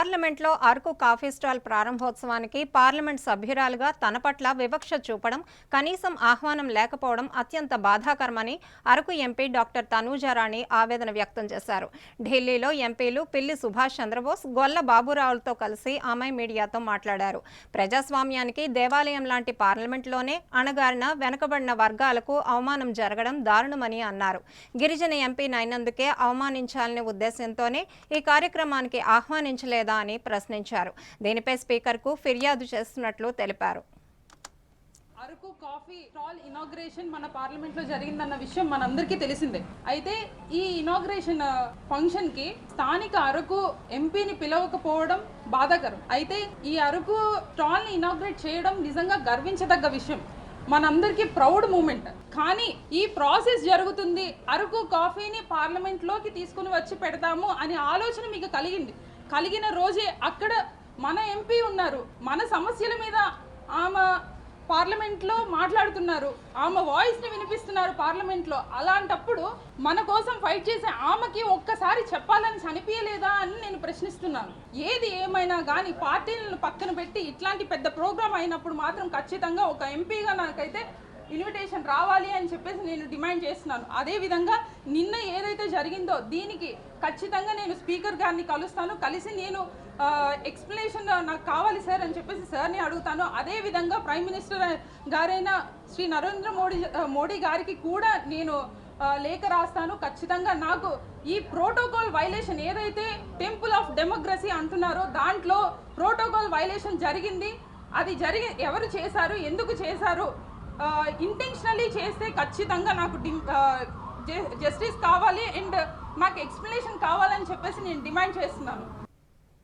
పార్లమెంట్లో Araku coffee stall ప్రారంభోత్సవానికి parliament సభ్యురాలుగా తన పట్ల వివక్ష చూపడం కనీసం ఆహ్వానం లేకపోవడం అత్యంత బాధాకరమని అరకు ఎంపీ డాక్టర్ తనూజారాణి ఆవేదన వ్యక్తం చేశారు. ఢిల్లీలో ఎంపీలు పిల్లి సుభాష్ చంద్రబోస్ గొల్ల బాబురావులతో కలిసి ఆమె మీడియాతో మాట్లాడారు. ప్రజాస్వామ్యానికి దేవాలయం లాంటి పార్లమెంట్లోనే అణగారిన వెనుకబడిన వర్గాలకు అవమానం జరగడం దారుణమని అన్నారు. గిరిజన ఎంపీ అయినందుకే అవమానించాలనే ఉద్దేశంతోనే ఈ కార్యక్రమానికి ఆహ్వానించలేదు అని ప్రశ్నించారు. దీనిపై స్పీకర్కు ఫిర్యాదు చేస్తున్నట్లు తెలిపారు. అరకు కాఫీ స్టాల్ ఇనాగ్రేషన్ మన పార్లమెంట్లో జరిగిందన్న విషయం మనందరికీ తెలిసిందే. అయితే ఈ ఇనాగ్రేషన్ ఫంక్షన్కి స్థానిక అరకు ఎంపీని పిలవకపోవడం బాధాకరం. అయితే ఈ అరకు స్టాల్ని ఇనాగ్రేట్ చేయడం నిజంగా గర్వించదగ్గ విషయం. మనందరికీ ప్రౌడ్ మూమెంట్. కానీ ఈ ప్రాసెస్ జరుగుతుంది అరకు కాఫీని పార్లమెంట్లోకి తీసుకుని వచ్చి పెడతాము అనే ఆలోచన మీకు కలిగింది. కలిగిన రోజే అక్కడ మన ఎంపీ ఉన్నారు. మన సమస్యల మీద ఆమె పార్లమెంట్లో మాట్లాడుతున్నారు. ఆమె వాయిస్ని వినిపిస్తున్నారు పార్లమెంట్లో. అలాంటప్పుడు మన కోసం ఫైట్ చేసే ఆమెకి ఒక్కసారి చెప్పాలని చనిపించలేదా అని నేను ప్రశ్నిస్తున్నాను. ఏది ఏమైనా కానీ పార్టీలను పక్కన పెట్టి ఇట్లాంటి పెద్ద ప్రోగ్రాం అయినప్పుడు మాత్రం ఖచ్చితంగా ఒక ఎంపీగా నాకైతే ఇన్విటేషన్ రావాలి అని చెప్పేసి నేను డిమాండ్ చేస్తున్నాను. అదేవిధంగా నిన్న ఏదైతే జరిగిందో దీనికి ఖచ్చితంగా నేను స్పీకర్ గారిని కలుస్తాను. కలిసి నేను ఎక్స్ప్లెనేషన్ నాకు కావాలి సార్ అని చెప్పేసి సార్ని అడుగుతాను. అదేవిధంగా ప్రైమ్ మినిస్టర్ గారైన శ్రీ నరేంద్ర మోడీ మోడీ గారికి కూడా నేను లేఖ రాస్తాను. ఖచ్చితంగా నాకు ఈ ప్రోటోకాల్ వైలేషన్ ఏదైతే టెంపుల్ ఆఫ్ డెమోక్రసీ అంటున్నారో దాంట్లో ప్రోటోకాల్ వైలేషన్ జరిగింది. అది జరిగి ఎవరు చేశారు? ఎందుకు చేశారు? ఇంటెన్షనలీ చేస్తే ఖచ్చితంగా నాకు జస్టిస్ కావాలి అండ్ నాకు ఎక్స్ప్లెనేషన్ కావాలని చెప్పేసి నేను డిమాండ్ చేస్తున్నాను.